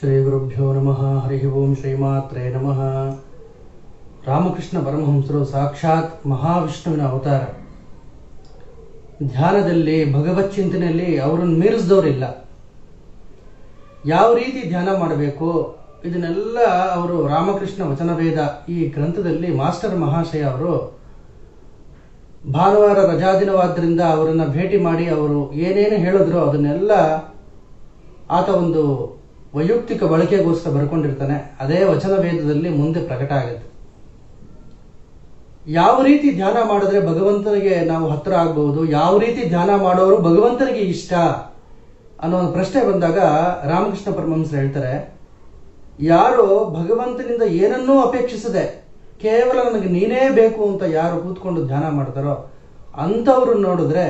ಶ್ರೀ ಗುರುಭ್ಯೋ ನಮಃ ಹರಿ ಓಂ ಶ್ರೀಮಾತ್ರೇ ನಮಃ ರಾಮಕೃಷ್ಣ ಪರಮಹಂಸರು ಸಾಕ್ಷಾತ್ ಮಹಾವಿಷ್ಣುವಿನ ಅವತಾರ. ಧ್ಯಾನದಲ್ಲಿ, ಭಗವತ್ ಚಿಂತನೆಯಲ್ಲಿ ಅವರನ್ನು ಮೀರಿಸಿದವರಿಲ್ಲ. ಯಾವ ರೀತಿ ಧ್ಯಾನ ಮಾಡಬೇಕು, ಇದನ್ನೆಲ್ಲ ಅವರು ರಾಮಕೃಷ್ಣ ವಚನವೇದ ಈ ಗ್ರಂಥದಲ್ಲಿ ಮಾಸ್ಟರ್ ಮಹಾಶಯ ಅವರು ಭಾನುವಾರ ರಜಾದಿನವಾದ್ದರಿಂದ ಅವರನ್ನು ಭೇಟಿ ಮಾಡಿ ಅವರು ಏನೇನು ಹೇಳಿದ್ರು ಅದನ್ನೆಲ್ಲ ಆತ ಒಂದು ವೈಯಕ್ತಿಕ ಬಳಕೆಗೋಸ್ಕರ ಬರ್ಕೊಂಡಿರ್ತಾನೆ, ಅದೇ ವಚನ ವೇದದಲ್ಲಿ ಮುಂದೆ ಪ್ರಕಟ ಆಗುತ್ತೆ. ಯಾವ ರೀತಿ ಧ್ಯಾನ ಮಾಡಿದ್ರೆ ಭಗವಂತನಿಗೆ ನಾವು ಹತ್ರ ಆಗಬಹುದು, ಯಾವ ರೀತಿ ಧ್ಯಾನ ಮಾಡೋರು ಭಗವಂತನಿಗೆ ಇಷ್ಟ ಅನ್ನೋ ಒಂದು ಪ್ರಶ್ನೆ ಬಂದಾಗ ರಾಮಕೃಷ್ಣ ಪರಮಹಂಸರು ಹೇಳ್ತಾರೆ, ಯಾರು ಭಗವಂತನಿಂದ ಏನನ್ನೂ ಅಪೇಕ್ಷಿಸದೆ ಕೇವಲ ನನಗೆ ನೀನೇ ಬೇಕು ಅಂತ ಯಾರು ಕೂತ್ಕೊಂಡು ಧ್ಯಾನ ಮಾಡ್ತಾರೋ ಅಂಥವ್ರು ನೋಡಿದ್ರೆ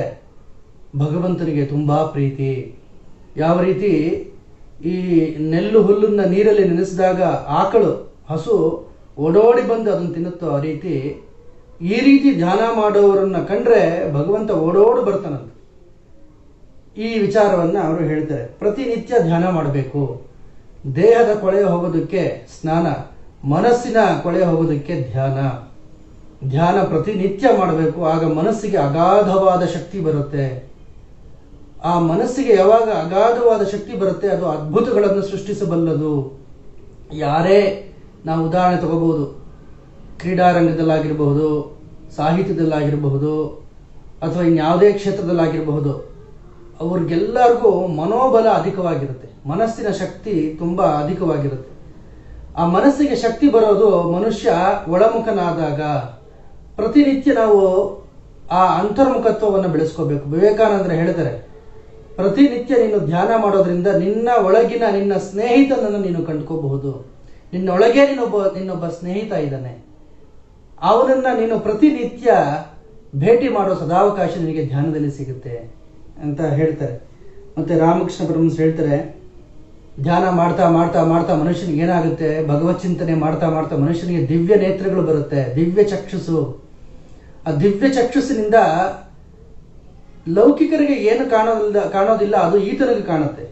ಭಗವಂತನಿಗೆ ತುಂಬಾ ಪ್ರೀತಿ. ಯಾವ ರೀತಿ? ಈ ನೆಲ್ಲು ಹುಲ್ಲನ್ನ ನೀರಲ್ಲಿ ನೆನೆಸಿದಾಗ ಆಕಳು, ಹಸು ಓಡೋಡಿ ಬಂದು ಅದನ್ನು ತಿನ್ನುತ್ತೋ ಆ ರೀತಿ ಈ ರೀತಿ ಧ್ಯಾನ ಮಾಡೋರನ್ನ ಕಂಡ್ರೆ ಭಗವಂತ ಓಡೋಡು ಬರ್ತಾನಂತ. ಈ ವಿಚಾರವನ್ನ ಅವರು ಹೇಳ್ತಾರೆ. ಪ್ರತಿನಿತ್ಯ ಧ್ಯಾನ ಮಾಡಬೇಕು. ದೇಹದ ಕೊಳೆ ಹೋಗೋದಕ್ಕೆ ಸ್ನಾನ, ಮನಸ್ಸಿನ ಕೊಳೆ ಹೋಗೋದಕ್ಕೆ ಧ್ಯಾನ. ಧ್ಯಾನ ಪ್ರತಿನಿತ್ಯ ಮಾಡಬೇಕು. ಆಗ ಮನಸ್ಸಿಗೆ ಅಗಾಧವಾದ ಶಕ್ತಿ ಬರುತ್ತೆ. ಆ ಮನಸ್ಸಿಗೆ ಯಾವಾಗ ಅಗಾಧವಾದ ಶಕ್ತಿ ಬರುತ್ತೆ ಅದು ಅದ್ಭುತಗಳನ್ನು ಸೃಷ್ಟಿಸಬಲ್ಲದು. ಯಾರೇ ನಾವು ಉದಾಹರಣೆ ತಗೋಬಹುದು. ಕ್ರೀಡಾರಂಗದಲ್ಲಾಗಿರಬಹುದು, ಸಾಹಿತ್ಯದಲ್ಲಾಗಿರಬಹುದು, ಅಥವಾ ಇನ್ಯಾವುದೇ ಕ್ಷೇತ್ರದಲ್ಲಾಗಿರಬಹುದು, ಅವ್ರಿಗೆಲ್ಲರಿಗೂ ಮನೋಬಲ ಅಧಿಕವಾಗಿರುತ್ತೆ. ಮನಸ್ಸಿನ ಶಕ್ತಿ ತುಂಬ ಅಧಿಕವಾಗಿರುತ್ತೆ. ಆ ಮನಸ್ಸಿಗೆ ಶಕ್ತಿ ಬರೋದು ಮನುಷ್ಯ ಒಳಮುಖನಾದಾಗ. ಪ್ರತಿನಿತ್ಯ ನಾವು ಆ ಅಂತರ್ಮುಖತ್ವವನ್ನು ಬೆಳೆಸ್ಕೋಬೇಕು. ವಿವೇಕಾನಂದರು ಹೇಳ್ತಾರೆ ಪ್ರತಿನಿತ್ಯ ನೀನು ಧ್ಯಾನ ಮಾಡೋದ್ರಿಂದ ನಿನ್ನ ಒಳಗಿನ ನಿನ್ನ ಸ್ನೇಹಿತನನ್ನು ನೀನು ಕಂಡ್ಕೋಬಹುದು. ನಿನ್ನೊಳಗೆ ನೀನೊಬ್ಬ, ನಿನ್ನೊಬ್ಬ ಸ್ನೇಹಿತ ಇದ್ದಾನೆ. ಅವನನ್ನ ನೀನು ಪ್ರತಿನಿತ್ಯ ಭೇಟಿ ಮಾಡೋ ಸದಾವಕಾಶ ನಿನಗೆ ಧ್ಯಾನದಲ್ಲಿ ಸಿಗುತ್ತೆ ಅಂತ ಹೇಳ್ತಾರೆ. ಮತ್ತೆ ರಾಮಕೃಷ್ಣ ಪರಮಸ್ ಹೇಳ್ತಾರೆ, ಧ್ಯಾನ ಮಾಡ್ತಾ ಮಾಡ್ತಾ ಮಾಡ್ತಾ ಮನುಷ್ಯನಿಗೆ ಏನಾಗುತ್ತೆ? ಭಗವತ್ ಚಿಂತನೆ ಮಾಡ್ತಾ ಮಾಡ್ತಾ ಮನುಷ್ಯನಿಗೆ ದಿವ್ಯ ನೇತ್ರಗಳು ಬರುತ್ತೆ, ದಿವ್ಯ ಚಕ್ಷುಸು. ಆ ದಿವ್ಯ ಚಕ್ಷುಸಿನಿಂದ ಲೌಕಿಕರಿಗೆ ಏನು ಕಾಣೋದಿಲ್ಲ ಕಾಣೋದಿಲ್ಲ, ಅದು ಈತನಿಗೆ ಕಾಣುತ್ತೆ.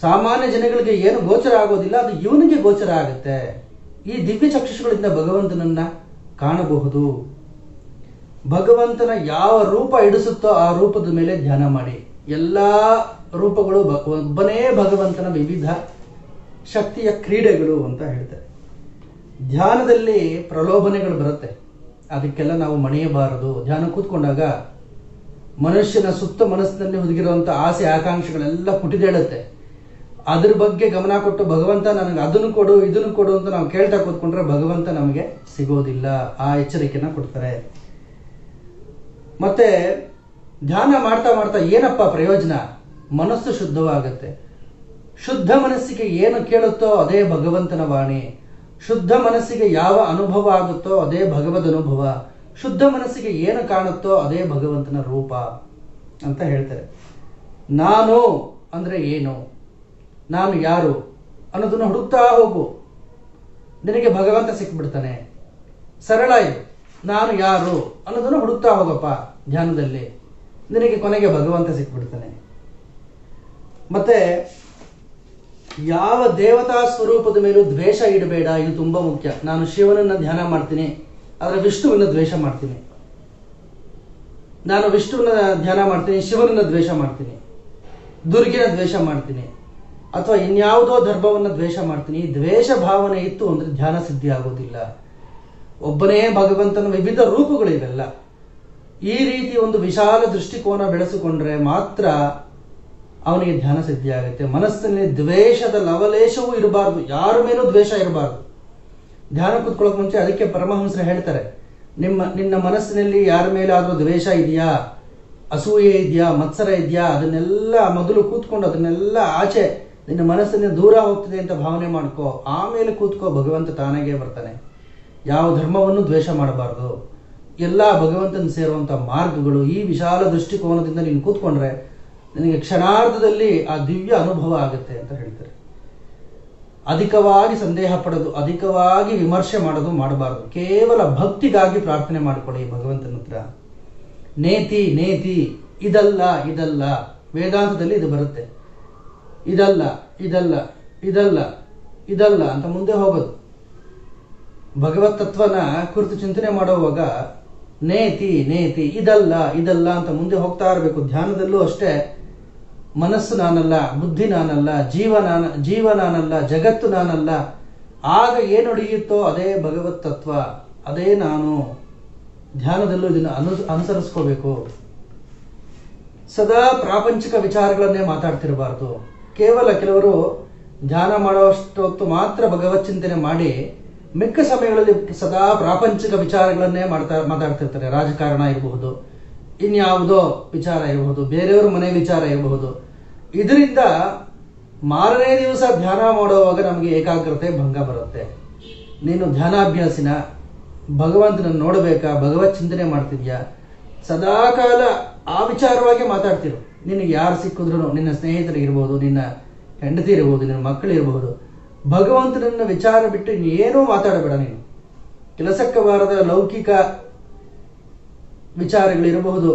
ಸಾಮಾನ್ಯ ಜನಗಳಿಗೆ ಏನು ಗೋಚರ ಆಗೋದಿಲ್ಲ, ಅದು ಇವನಿಗೆ ಗೋಚರ ಆಗುತ್ತೆ. ಈ ದಿವ್ಯ ಚಕ್ಷುಗಳಿಂದ ಭಗವಂತನನ್ನ ಕಾಣಬಹುದು. ಭಗವಂತನ ಯಾವ ರೂಪ ಇಡಿಸುತ್ತೋ ಆ ರೂಪದ ಮೇಲೆ ಧ್ಯಾನ ಮಾಡಿ. ಎಲ್ಲ ರೂಪಗಳು ಒಬ್ಬನೇ ಭಗವಂತನ ವಿವಿಧ ಶಕ್ತಿಯ ಕ್ರೀಡೆಗಳು ಅಂತ ಹೇಳ್ತಾರೆ. ಧ್ಯಾನದಲ್ಲಿ ಪ್ರಲೋಭನೆಗಳು ಬರುತ್ತೆ. ಅದಕ್ಕೆಲ್ಲ ನಾವು ಮಣಿಯಬಾರದು. ಧ್ಯಾನ ಕೂತ್ಕೊಂಡಾಗ ಮನುಷ್ಯನ ಸುತ್ತ ಮನಸ್ಸಿನಲ್ಲಿ ಹುದುಗಿರುವಂಥ ಆಸೆ, ಆಕಾಂಕ್ಷೆಗಳೆಲ್ಲ ಪುಟಿದೇಳುತ್ತೆ. ಅದ್ರ ಬಗ್ಗೆ ಗಮನ ಕೊಟ್ಟು ಭಗವಂತ ನನಗೆ ಅದನ್ನು ಕೊಡು, ಇದನ್ನು ಕೊಡು ಅಂತ ನಾವು ಕೇಳ್ತಾ ಕೂತ್ಕೊಂಡ್ರೆ ಭಗವಂತ ನಮಗೆ ಸಿಗೋದಿಲ್ಲ. ಆ ಎಚ್ಚರಿಕೆನ ಕೊಡ್ತಾರೆ. ಮತ್ತೆ ಧ್ಯಾನ ಮಾಡ್ತಾ ಮಾಡ್ತಾ ಏನಪ್ಪ ಪ್ರಯೋಜನ? ಮನಸ್ಸು ಶುದ್ಧವಾಗುತ್ತೆ. ಶುದ್ಧ ಮನಸ್ಸಿಗೆ ಏನು ಕೇಳುತ್ತೋ ಅದೇ ಭಗವಂತನ ವಾಣಿ. ಶುದ್ಧ ಮನಸ್ಸಿಗೆ ಯಾವ ಅನುಭವ ಆಗುತ್ತೋ ಅದೇ ಭಗವದ್ ಅನುಭವ. ಶುದ್ಧ ಮನಸ್ಸಿಗೆ ಏನು ಕಾಣುತ್ತೋ ಅದೇ ಭಗವಂತನ ರೂಪ ಅಂತ ಹೇಳ್ತಾರೆ. ನಾನು ಅಂದರೆ ಏನು? ನಾನು ಯಾರು? ಅನ್ನೋದನ್ನು ಹುಡುಕ್ತಾ ಹೋಗು. ನಿನಗೆ ಭಗವಂತ ಸಿಕ್ಬಿಡ್ತಾನೆ. ಸರಳ ಇದು. ನಾನು ಯಾರು? ಅನ್ನೋದನ್ನು ಹುಡುಕ್ತಾ ಹೋಗಪ್ಪ ಧ್ಯಾನದಲ್ಲಿ. ನಿನಗೆ ಕೊನೆಗೆ ಭಗವಂತ ಸಿಕ್ಬಿಡ್ತಾನೆ. ಮತ್ತೆ ಯಾವ ದೇವತಾ ಸ್ವರೂಪದ ಮೇಲೂ ದ್ವೇಷ ಇಡಬೇಡ. ಇದು ತುಂಬಾ ಮುಖ್ಯ. ನಾನು ಶಿವನನ್ನ ಧ್ಯಾನ ಮಾಡ್ತೀನಿ. ಆದರೆ ವಿಷ್ಣುವನ್ನು ದ್ವೇಷ ಮಾಡ್ತೀನಿ. ನಾನು ವಿಷ್ಣುವನ್ನ ಧ್ಯಾನ ಮಾಡ್ತೀನಿ ಶಿವನನ್ನು ದ್ವೇಷ ಮಾಡ್ತೀನಿ. ದುರ್ಗಿನ ದ್ವೇಷ ಮಾಡ್ತೀನಿ. ಅಥವಾ ಇನ್ಯಾವುದೋ ಧರ್ಮವನ್ನು ದ್ವೇಷ ಮಾಡ್ತೀನಿ. ದ್ವೇಷ ಭಾವನೆ ಇತ್ತು ಅಂದ್ರೆ ಧ್ಯಾನ ಸಿದ್ಧಿ ಆಗೋದಿಲ್ಲ ಒಬ್ಬನೇ ಭಗವಂತನ ವಿವಿಧ ರೂಪಗಳಿವೆಲ್ಲ. ಈ ರೀತಿ ಒಂದು ವಿಶಾಲ ದೃಷ್ಟಿಕೋನ ಬೆಳೆಸಿಕೊಂಡ್ರೆ ಮಾತ್ರ ಅವನಿಗೆ ಧ್ಯಾನ ಸಿದ್ಧಿ ಆಗುತ್ತೆ. ಮನಸ್ಸಿನಲ್ಲಿ ದ್ವೇಷದ ಲವಲೇಶವೂ ಇರಬಾರ್ದು. ಯಾರ ಮೇಲೂ ದ್ವೇಷ ಇರಬಾರ್ದು. ಧ್ಯಾನ ಕೂತ್ಕೊಳ್ಳೋಕೆ ಮುಂಚೆ ಅದಕ್ಕೆ ಪರಮಹಂಸರು ಹೇಳ್ತಾರೆ, ನಿಮ್ಮ, ನಿನ್ನ ಮನಸ್ಸಿನಲ್ಲಿ ಯಾರ ಮೇಲಾದರೂ ದ್ವೇಷ ಇದೆಯಾ? ಅಸೂಯೆ ಇದೆಯಾ? ಮತ್ಸರ ಇದೆಯಾ? ಅದನ್ನೆಲ್ಲ ಮೊದಲು ಕೂತ್ಕೊಂಡು, ಅದನ್ನೆಲ್ಲ ಆಚೆ ನಿನ್ನ ಮನಸ್ಸನ್ನ ದೂರ ಹೋಗ್ತದೆ ಅಂತ ಭಾವನೆ ಮಾಡ್ಕೋ. ಆಮೇಲೆ ಕೂತ್ಕೋ, ಭಗವಂತ ತಾನಾಗೆ ಬರ್ತಾನೆ. ಯಾವ ಧರ್ಮವನ್ನು ದ್ವೇಷ ಮಾಡಬಾರ್ದು. ಎಲ್ಲ ಭಗವಂತನ ಸೇರುವಂಥ ಮಾರ್ಗಗಳು ಈ ವಿಶಾಲ ದೃಷ್ಟಿಕೋನದಿಂದ ನೀನು ಕೂತ್ಕೊಂಡ್ರೆ ನಿನಗೆ ಕ್ಷಣಾರ್ಧದಲ್ಲಿ ಆ ದಿವ್ಯ ಅನುಭವ ಆಗುತ್ತೆ ಅಂತ ಹೇಳ್ತಾರೆ. ಅಧಿಕವಾಗಿ ಸಂದೇಹ ಪಡೋದು, ಅಧಿಕವಾಗಿ ವಿಮರ್ಶೆ ಮಾಡೋದು ಮಾಡಬಾರದು. ಕೇವಲ ಭಕ್ತಿಗಾಗಿ ಪ್ರಾರ್ಥನೆ ಮಾಡಿಕೊಳ್ಳಿ ಭಗವಂತನ ಹತ್ರ. ನೇತಿ ನೇತಿ, ಇದಲ್ಲ ಇದಲ್ಲ. ವೇದಾಂತದಲ್ಲಿ ಇದು ಬರುತ್ತೆ. ಇದಲ್ಲ ಇದಲ್ಲ ಇದಲ್ಲ ಇದಲ್ಲ ಅಂತ ಮುಂದೆ ಹೋಗೋದು. ಭಗವತ್ ತತ್ವನ ಕುರಿತು ಚಿಂತನೆ ಮಾಡುವಾಗ ನೇತಿ ನೇತಿ, ಇದಲ್ಲ ಇದಲ್ಲ ಅಂತ ಮುಂದೆ ಹೋಗ್ತಾ ಇರಬೇಕು. ಧ್ಯಾನದಲ್ಲೂ ಅಷ್ಟೇ. ಮನಸ್ಸು ನಾನಲ್ಲ, ಬುದ್ಧಿ ನಾನಲ್ಲ, ಜೀವ ನಾನ, ಜೀವ ನಾನಲ್ಲ, ಜಗತ್ತು ನಾನಲ್ಲ, ಆಗ ಏನು ನಡೆಯುತ್ತೋ ಅದೇ ಭಗವತ್ ತತ್ವ, ಅದೇ ನಾನು. ಧ್ಯಾನದಲ್ಲೂ ಇದನ್ನು ಅನು, ಅನುಸರಿಸ್ಕೋಬೇಕು. ಸದಾ ಪ್ರಾಪಂಚಿಕ ವಿಚಾರಗಳನ್ನೇ ಮಾತಾಡ್ತಿರಬಾರ್ದು. ಕೇವಲ ಕೆಲವರು ಧ್ಯಾನ ಮಾಡುವಷ್ಟು ಹೊತ್ತು ಮಾತ್ರ ಭಗವತ್ ಚಿಂತನೆ ಮಾಡಿ, ಮಿಕ್ಕ ಸಮಯಗಳಲ್ಲಿ ಸದಾ ಪ್ರಾಪಂಚಿಕ ವಿಚಾರಗಳನ್ನೇ ಮಾಡ್ತಾ, ಮಾತಾಡ್ತಿರ್ತಾರೆ. ರಾಜಕಾರಣ ಇರಬಹುದು, ಇನ್ಯಾವುದೋ ವಿಚಾರ ಇರಬಹುದು, ಬೇರೆಯವ್ರ ಮನೆ ವಿಚಾರ ಇರಬಹುದು. ಇದರಿಂದ ಮಾರನೇ ದಿವಸ ಧ್ಯಾನ ಮಾಡುವಾಗ ನಮಗೆ ಏಕಾಗ್ರತೆ ಭಂಗ ಬರುತ್ತೆ. ನೀನು ಧ್ಯಾನಾಭ್ಯಾಸಿನ ಭಗವಂತನನ್ನು ನೋಡಬೇಕಾ, ಭಗವತ್ ಚಿಂತನೆ ಮಾಡ್ತಿದ್ಯಾ? ಸದಾಕಾಲ ಆ ವಿಚಾರವಾಗಿ ಮಾತಾಡ್ತಿರು. ನಿನಗೆ ಯಾರು ಸಿಕ್ಕಿದ್ರು ನಿನ್ನ ಸ್ನೇಹಿತರಿಗಿರ್ಬೋದು ನಿನ್ನ ಹೆಂಡತಿ ಇರ್ಬೋದು, ನಿನ್ನ ಮಕ್ಕಳಿರಬಹುದು ಭಗವಂತನನ್ನ ವಿಚಾರ ಬಿಟ್ಟು ಏನೂ ಮಾತಾಡಬೇಡ ನೀನು. ಕೆಲಸಕ್ಕೆ ಬಾರದ ಲೌಕಿಕ ವಿಚಾರಗಳಿರಬಹುದು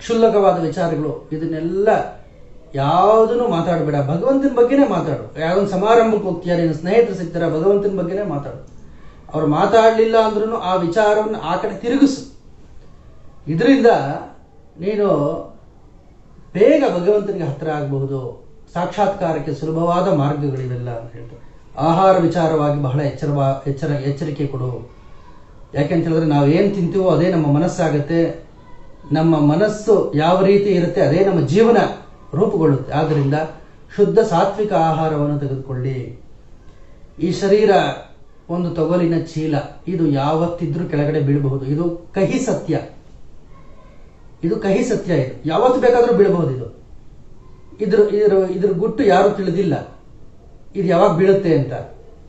ಕ್ಷುಲ್ಲಕವಾದ ವಿಚಾರಗಳು, ಇದನ್ನೆಲ್ಲ ಯಾವುದನ್ನು ಮಾತಾಡಬೇಡ. ಭಗವಂತನ ಬಗ್ಗೆನೇ ಮಾತಾಡು. ಯಾವ್ದೊಂದು ಸಮಾರಂಭಕ್ಕೆ ಹೋಗ್ತೀಯ? ನಿನ್ನ ಸ್ನೇಹಿತರು ಸಿಗ್ತಾರ? ಭಗವಂತನ ಬಗ್ಗೆನೇ ಮಾತಾಡು. ಅವ್ರು ಮಾತಾಡಲಿಲ್ಲ ಅಂದ್ರೂ ಆ ವಿಚಾರವನ್ನು ಆ ಕಡೆ ತಿರುಗಿಸು. ಇದರಿಂದ ನೀನು ಬೇಗ ಭಗವಂತನಿಗೆ ಹತ್ತಿರ ಆಗಬಹುದು. ಸಾಕ್ಷಾತ್ಕಾರಕ್ಕೆ ಸುಲಭವಾದ ಮಾರ್ಗಗಳಿವೆಲ್ಲ ಅಂತ ಹೇಳ್ತಾರೆ. ಆಹಾರ ವಿಚಾರವಾಗಿ ಬಹಳ ಎಚ್ಚರವಾ, ಎಚ್ಚರ, ಎಚ್ಚರಿಕೆ ಕೊಡು. ಯಾಕೆಂತ ಹೇಳಿದ್ರೆ ನಾವು ಏನು ತಿಂತೀವೋ ಅದೇ ನಮ್ಮ ಮನಸ್ಸಾಗತ್ತೆ. ನಮ್ಮ ಮನಸ್ಸು ಯಾವ ರೀತಿ ಇರುತ್ತೆ ಅದೇ ನಮ್ಮ ಜೀವನ. ರೂಪುಗೊಳ್ಳುತ್ತೆ. ಆದ್ದರಿಂದ ಶುದ್ಧ ಸಾತ್ವಿಕ ಆಹಾರವನ್ನು ತೆಗೆದುಕೊಳ್ಳಿ. ಈ ಶರೀರ ಒಂದು ತೊಗಲಿನ ಚೀಲ. ಇದು ಯಾವತ್ತಿದ್ರೂ ಕೆಳಗಡೆ ಬೀಳಬಹುದು. ಇದು ಕಹಿ ಸತ್ಯ. ಇದು ಕಹಿ ಸತ್ಯ ಇದು. ಯಾವತ್ತು ಬೇಕಾದರೂ ಬೀಳಬಹುದು ಇದು. ಇದ್ರ ಇದ್ರ ಇದ್ರ ಗುಟ್ಟು ಯಾರು ತಿಳಿದಿಲ್ಲ. ಇದು ಯಾವಾಗ ಬೀಳುತ್ತೆ ಅಂತ.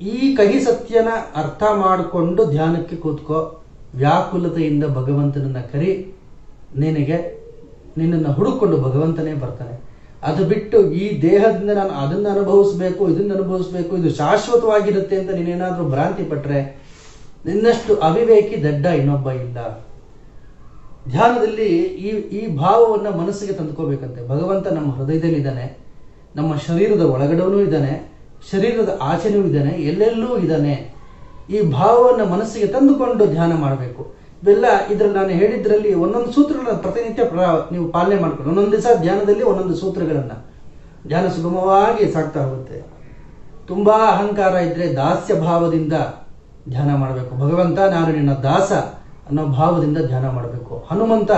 ಈ ಕಹಿ ಸತ್ಯನ ಅರ್ಥ ಮಾಡಿಕೊಂಡು ಧ್ಯಾನಕ್ಕೆ ಕೂತ್ಕೋ. ವ್ಯಾಕುಲತೆಯಿಂದ ಭಗವಂತನನ್ನ ಕರಿ. ನಿನಗೆ ನಿನ್ನನ್ನು ಹುಡುಕೊಂಡು ಭಗವಂತನೇ ಬರ್ತಾನೆ. ಅದು ಬಿಟ್ಟು ಈ ದೇಹದಿಂದ ನಾನು ಅದನ್ನ ಅನುಭವಿಸ್ಬೇಕು, ಇದನ್ನ ಅನುಭವಿಸ್ಬೇಕು, ಇದು ಶಾಶ್ವತವಾಗಿರುತ್ತೆ ಅಂತ ನೀನೇನಾದ್ರೂ ಭ್ರಾಂತಿ ಪಟ್ರೆ ನಿನ್ನಷ್ಟು ಅವಿವೇಕಿ ದಡ್ಡ ಇನ್ನೊಬ್ಬ ಇಲ್ಲ. ಧ್ಯಾನದಲ್ಲಿ ಈ ಈ ಭಾವವನ್ನು ಮನಸ್ಸಿಗೆ ತಂದುಕೋಬೇಕಂತೆ. ಭಗವಂತ ನಮ್ಮ ಹೃದಯದಲ್ಲಿದ್ದಾನೆ ನಮ್ಮ ಶರೀರದ ಒಳಗಡೆನೂ ಇದ್ದಾನೆ, ಶರೀರದ ಆಚೆನೂ ಇದ್ದಾನೆ, ಎಲ್ಲೆಲ್ಲೂ ಇದ್ದಾನೆ. ಈ ಭಾವವನ್ನು ಮನಸ್ಸಿಗೆ ತಂದುಕೊಂಡು ಧ್ಯಾನ ಮಾಡಬೇಕು. ಇವೆಲ್ಲ ಇದ್ರ ನಾನು ಹೇಳಿದ್ರಲ್ಲಿ ಒಂದೊಂದು ಸೂತ್ರಗಳನ್ನ ಪ್ರತಿನಿತ್ಯ ಪ್ರ- ನೀವು ಪಾಲನೆ ಮಾಡ್ಕೊಂಡು ಒಂದೊಂದು ದಿವಸ ಧ್ಯಾನದಲ್ಲಿ ಒಂದೊಂದು ಸೂತ್ರಗಳನ್ನು. ಧ್ಯಾನ ಸುಗಮವಾಗಿ ಸಾಗ್ತಾ ಹೋಗುತ್ತೆ. ತುಂಬ ಅಹಂಕಾರ ಇದ್ರೆ ದಾಸ್ಯ ಭಾವದಿಂದ ಧ್ಯಾನ ಮಾಡಬೇಕು. ಭಗವಂತ ನಾನು ನಿನ್ನ ದಾಸ ಅನ್ನೋ ಭಾವದಿಂದ ಧ್ಯಾನ ಮಾಡಬೇಕು. ಹನುಮಂತ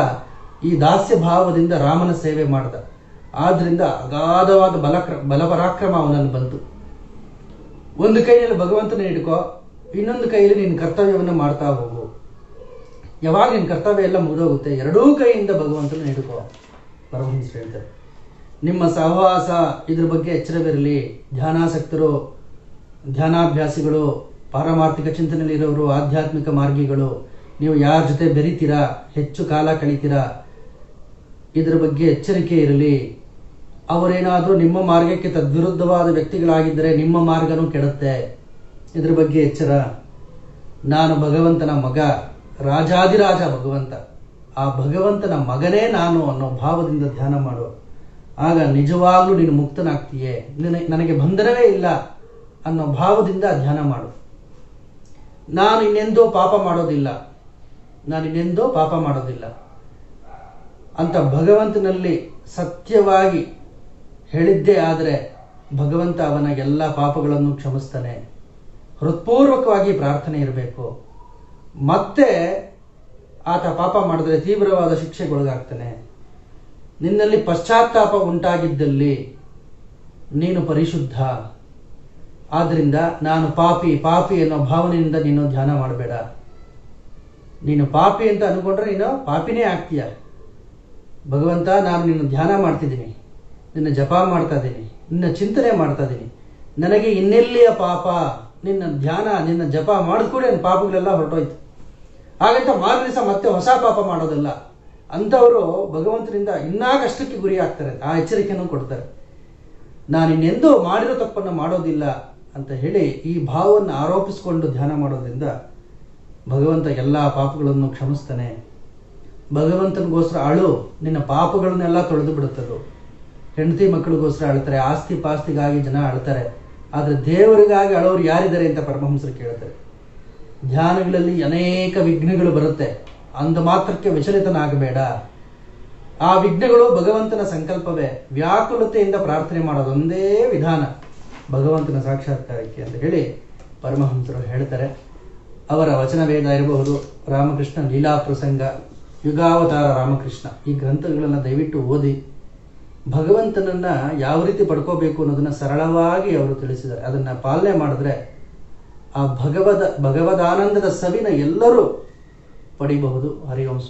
ಈ ದಾಸ್ಯ ಭಾವದಿಂದ ರಾಮನ ಸೇವೆ ಮಾಡ್ದ. ಆದ್ದರಿಂದ ಅಗಾಧವಾದ ಬಲಕ್ರ ಬಲಪರಾಕ್ರಮ ಅವನನ್ನು ಬಂತು. ಒಂದು ಕೈಯಲ್ಲಿ ಭಗವಂತನ ಹಿಡ್ಕೋ, ಇನ್ನೊಂದು ಕೈಯಲ್ಲಿ ನಿನ್ನ ಕರ್ತವ್ಯವನ್ನು ಮಾಡ್ತಾ ಹೋಗು. ಯಾವಾಗ ನಿನ್ನ ಕರ್ತವ್ಯ ಎಲ್ಲ ಮುಗಿದೋಗುತ್ತೆ, ಎರಡೂ ಕೈಯಿಂದ ಭಗವಂತನ ಹಿಡ್ಕೋ ಪರಮಹಂಸ ಹೇಳ್ತಾರೆ. ನಿಮ್ಮ ಸಹವಾಸ ಇದ್ರ ಬಗ್ಗೆ ಎಚ್ಚರವಿರಲಿ. ಧ್ಯಾನಾಸಕ್ತರು, ಧ್ಯಾನಾಭ್ಯಾಸಿಗಳು, ಪಾರಮಾರ್ಥಿಕ ಚಿಂತನೆಯಲ್ಲಿರೋರು, ಆಧ್ಯಾತ್ಮಿಕ ಮಾರ್ಗಿಗಳು, ನೀವು ಯಾರ ಜೊತೆ ಬೆರಿತೀರಾ, ಹೆಚ್ಚು ಕಾಲ ಕಳಿತೀರಾ, ಇದ್ರ ಬಗ್ಗೆ ಎಚ್ಚರಿಕೆ ಇರಲಿ. ಅವರೇನಾದರೂ ನಿಮ್ಮ ಮಾರ್ಗಕ್ಕೆ ತದ್ವಿರುದ್ಧವಾದ ವ್ಯಕ್ತಿಗಳಾಗಿದ್ದರೆ ನಿಮ್ಮ ಮಾರ್ಗನೂ ಕೆಡುತ್ತೆ. ಇದ್ರ ಬಗ್ಗೆ ಎಚ್ಚರ. ನಾನು ಭಗವಂತನ ಮಗ. ರಾಜಾದಿರಾಜ ಭಗವಂತ. ಆ ಭಗವಂತನ ಮಗನೇ ನಾನು ಅನ್ನೋ ಭಾವದಿಂದ ಧ್ಯಾನ ಮಾಡು ಆಗ ನಿಜವಾಗ್ಲೂ ನೀನು ಮುಕ್ತನಾಗ್ತೀಯೇ? ನಿನ- ನನಗೆ ಬಂಧನವೇ ಇಲ್ಲ ಅನ್ನೋ ಭಾವದಿಂದ ಧ್ಯಾನ ಮಾಡು. ನಾನು ಇನ್ನೆಂದೋ ಪಾಪ ಮಾಡೋದಿಲ್ಲ. ನಾನು ಇನ್ನೆಂದೋ ಪಾಪ ಮಾಡೋದಿಲ್ಲ. ಅಂತ ಭಗವಂತನಲ್ಲಿ ಸತ್ಯವಾಗಿ ಹೇಳಿದ್ದೇ ಆದರೆ ಭಗವಂತ ಅವನ ಎಲ್ಲ ಪಾಪಗಳನ್ನು ಕ್ಷಮಿಸ್ತಾನೆ. ಹೃತ್ಪೂರ್ವಕವಾಗಿ ಪ್ರಾರ್ಥನೆ ಇರಬೇಕು. ಮತ್ತೆ ಆತ ಪಾಪ ಮಾಡಿದ್ರೆ ತೀವ್ರವಾದ ಶಿಕ್ಷೆಗೊಳಗಾಗ್ತಾನೆ. ನಿನ್ನಲ್ಲಿ ಪಶ್ಚಾತ್ತಾಪ ಉಂಟಾಗಿದ್ದಲ್ಲಿ ನೀನು ಪರಿಶುದ್ಧ. ಆದ್ದರಿಂದ ನಾನು ಪಾಪಿ ಪಾಪಿ ಅನ್ನೋ ಭಾವನೆಯಿಂದ ನೀನು ಧ್ಯಾನ ಮಾಡಬೇಡ. ನೀನು ಪಾಪಿ ಅಂತ ಅನ್ಕೊಂಡ್ರೆ ನೀನು ಪಾಪಿನೇ ಆಗ್ತೀಯ. ಭಗವಂತ, ನಾನು ನಿನ್ನ ಧ್ಯಾನ ಮಾಡ್ತಿದ್ದೀನಿ. ನಿನ್ನ ಜಪ ಮಾಡ್ತಾ ಇದ್ದೀನಿ. ನಿನ್ನ ಚಿಂತನೆ ಮಾಡ್ತಾ ಇದ್ದೀನಿ. ನನಗೆ ಇನ್ನೆಲ್ಲಿಯ ಪಾಪ? ನಿನ್ನ ಧ್ಯಾನ, ನಿನ್ನ ಜಪ ಮಾಡಿದ ಪಾಪಗಳೆಲ್ಲ ಹೊರಟೋಯ್ತು. ಹಾಗಂತ ಮಾರು ದಿವಸ ಮತ್ತೆ ಹೊಸ ಪಾಪ ಮಾಡೋದಲ್ಲ. ಅಂಥವರು ಭಗವಂತನಿಂದ ಇನ್ನೂ ಕಷ್ಟಕ್ಕೆ ಗುರಿ ಆಗ್ತಾರೆ ಆ ಎಚ್ಚರಿಕೆಯನ್ನು ಕೊಡ್ತಾರೆ. ನಾನು ಇನ್ನೆಂದೂ ಮಾಡಿರೋ ತಪ್ಪನ್ನು ಮಾಡೋದಿಲ್ಲ ಅಂತ ಹೇಳಿ ಈ ಭಾವವನ್ನು ಆರೋಪಿಸಿಕೊಂಡು ಧ್ಯಾನ ಮಾಡೋದ್ರಿಂದ ಭಗವಂತ ಎಲ್ಲ ಪಾಪಗಳನ್ನು ಕ್ಷಮಿಸ್ತಾನೆ. ಭಗವಂತನಿಗೋಸ್ಕರ ಅಳು, ನಿನ್ನ ಪಾಪಗಳನ್ನೆಲ್ಲ ತೊಳೆದು ಬಿಡುತ್ತದು ಹೆಂಡತಿ ಮಕ್ಕಳಿಗೋಸ್ಕರ ಅಳ್ತಾರೆ ಆಸ್ತಿ ಪಾಸ್ತಿಗಾಗಿ ಜನ ಅಳ್ತಾರೆ ಆದರೆ ದೇವರಿಗಾಗಿ ಅಳೋರು ಯಾರಿದ್ದಾರೆ ಅಂತ ಪರಮಹಂಸರು ಕೇಳ್ತಾರೆ. ಧ್ಯಾನಗಳಲ್ಲಿ ಅನೇಕ ವಿಘ್ನಗಳು ಬರುತ್ತೆ. ಅಂದ ಮಾತ್ರಕ್ಕೆ ವಿಚಲಿತನಾಗಬೇಡ. ಆ ವಿಘ್ನಗಳು ಭಗವಂತನ ಸಂಕಲ್ಪವೇ. ವ್ಯಾಕುಲತೆಯಿಂದ ಪ್ರಾರ್ಥನೆ ಮಾಡೋದೊಂದೇ ವಿಧಾನ. ಭಗವಂತನ ಸಾಕ್ಷಾತ್ಕಾರಕ್ಕೆ ಅಂತ ಹೇಳಿ ಪರಮಹಂಸರು ಹೇಳ್ತಾರೆ. ಅವರ ವಚನ ವೇದ ಇರಬಹುದು. ರಾಮಕೃಷ್ಣ ಲೀಲಾ ಪ್ರಸಂಗ, ಯುಗಾವತಾರ ರಾಮಕೃಷ್ಣ. ಈ ಗ್ರಂಥಗಳನ್ನು ದಯವಿಟ್ಟು ಓದಿ. ಭಗವಂತನನ್ನ ಯಾವ ರೀತಿ ಪಡ್ಕೋಬೇಕು ಅನ್ನೋದನ್ನ ಸರಳವಾಗಿ ಅವರು ತಿಳಿಸಿದ್ದಾರೆ. ಅದನ್ನ ಪಾಲನೆ ಮಾಡಿದ್ರೆ ಆ ಭಗವದ ಭಗವದಾನಂದದ ಸವಿನ ಎಲ್ಲರೂ ಪಡಿಬಹುದು ಹರಿವಂಶ